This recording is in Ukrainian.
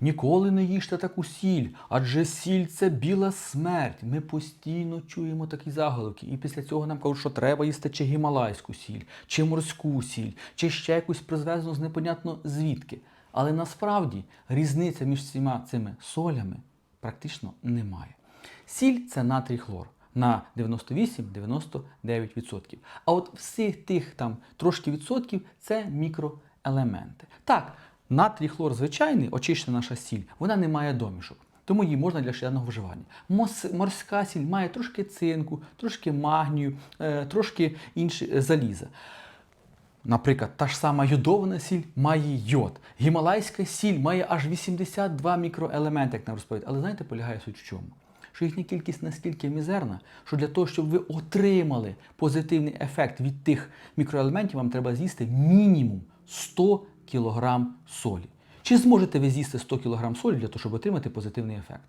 Ніколи не їжте таку сіль, адже сіль це біла смерть. Ми постійно чуємо такі заголовки. І після цього нам кажуть, що треба їсти чи гімалайську сіль, чи морську сіль, чи ще якусь призвезену з непонятно звідки. Але насправді різниця між всіма цими солями практично немає. Сіль це натрій хлор на 98-99%. А от всіх тих там трошки відсотків це мікроелементи. Так, натрій хлор звичайний, очищена наша сіль, вона не має домішок. Тому її можна для щоденного вживання. Морська сіль має трошки цинку, трошки магнію, е, трошки інше е, заліза. Наприклад, та ж сама йодована сіль має йод. Гімалайська сіль має аж 82 мікроелементи, як нам розповідають. Але знаєте, полягає суть в чому? Що їхня кількість настільки мізерна, що для того, щоб ви отримали позитивний ефект від тих мікроелементів, вам треба з'їсти мінімум 100 кг солі. Чи зможете ви з'їсти 100 кг солі для того, щоб отримати позитивний ефект?